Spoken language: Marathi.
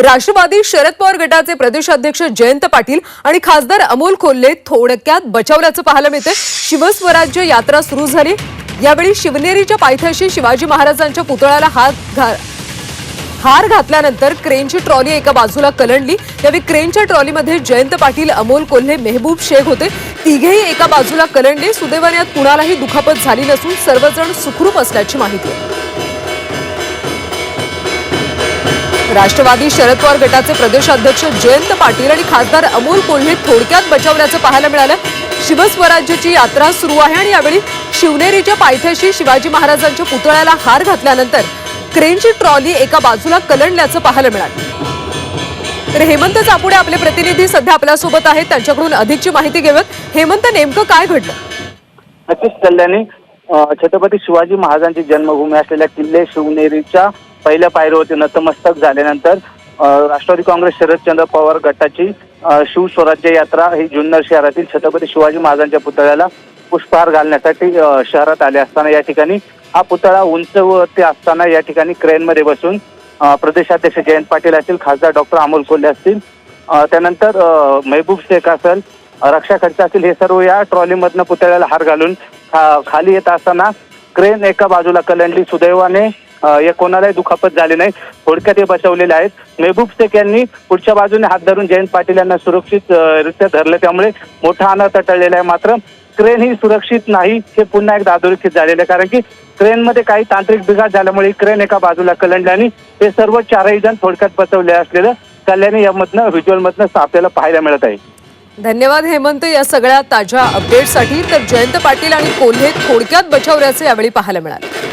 राष्ट्रवादी शरद पवार गटाचे प्रदेशाध्यक्ष जयंत पाटील आणि खासदार अमोल कोल्हे थोडक्यात बचावल्याचं पाहायला मिळतं शिवस्वराज्य यात्रा सुरू झाली. यावेळी शिवनेरीच्या पायथ्याशी शिवाजी महाराजांच्या पुतळ्याला हात घा हार घातल्यानंतर क्रेनची ट्रॉली एका बाजूला कलंडली. यावेळी क्रेनच्या ट्रॉलीमध्ये जयंत पाटील अमोल कोल्हे मेहबूब शेख होते. तिघेही एका बाजूला कलंडले. सुदैवाने यात कुणालाही दुखापत झाली नसून सर्वजण सुखरूप असल्याची माहिती आहे. राष्ट्रवादी शरद पवार गटाचे प्रदेशाध्यक्ष जयंत पाटील आणि खासदार अमोल कोल्हे थोडक्यात बचावल्याचं पाहायला मिळालं शिवस्वराज्याची यात्रा सुरू आहे आणि यावेळी शिवनेरीच्या पायथ्याशी शिवाजी महाराजांच्या पुतळ्याला हार घातल्यानंतर क्रेनची ट्रॉली एका बाजूला कलंडल्याचं पाहायला मिळालं. तर हेमंत चापुडे आपले प्रतिनिधी सध्या आपल्यासोबत आहेत. त्यांच्याकडून अधिकची माहिती घेऊयात. हेमंत नेमकं काय घडलं? अतिश कल्याणी छत्रपती शिवाजी महाराजांची जन्मभूमी असलेल्या किल्ले शिवनेरीच्या पहिल्या पायरीवरती नतमस्तक झाल्यानंतर राष्ट्रवादी काँग्रेस शरदचंद्र पवार गटाची शिवस्वराज्य यात्रा ही जुन्नर शहरातील छत्रपती शिवाजी महाराजांच्या पुतळ्याला पुष्पहार घालण्यासाठी शहरात आले असताना या ठिकाणी. हा पुतळा उंचवरती असताना या ठिकाणी क्रेनमध्ये बसून प्रदेशाध्यक्ष जयंत पाटील असतील खासदार डॉक्टर अमोल कोल्हे असतील त्यानंतर महबूब शेख असेल रक्षा खर्च असतील हे सर्व या ट्रॉलीमधनं पुतळ्याला हार घालून खा- खाली येत असताना क्रेन एका बाजूला कलंडली सुदैवाने या कोणालाही दुखापत झाली नाही. थोडक्यात हे बसवलेले आहेत. मेहबूब शेख यांनी पुढच्या बाजूने हात धरून जयंत पाटील यांना सुरक्षित रित्या धरलं. त्यामुळे मोठा अनर्थ टळलेला आहे मात्र क्रेन ही सुरक्षित नाही. हे पुन्हा एकदा अधोरेखित झालेलं आहे. कारण की क्रेनमध्ये काही तांत्रिक बिघाड झाल्यामुळे क्रेन एका बाजूला कलंडल्याने हे सर्व चारही जण थोडक्यात बसवले असलेलं कल्याणी यामधनं व्हिज्युअलमधनं आपल्याला पाहायला मिळत आहे. धन्यवाद हेमंत या सगळ्या ताज्या अपडेटसाठी तर जयंत पाटील आणि कोल्हे थोडक्यात बचावल्याचं यावेळी पाहायला मिळालं.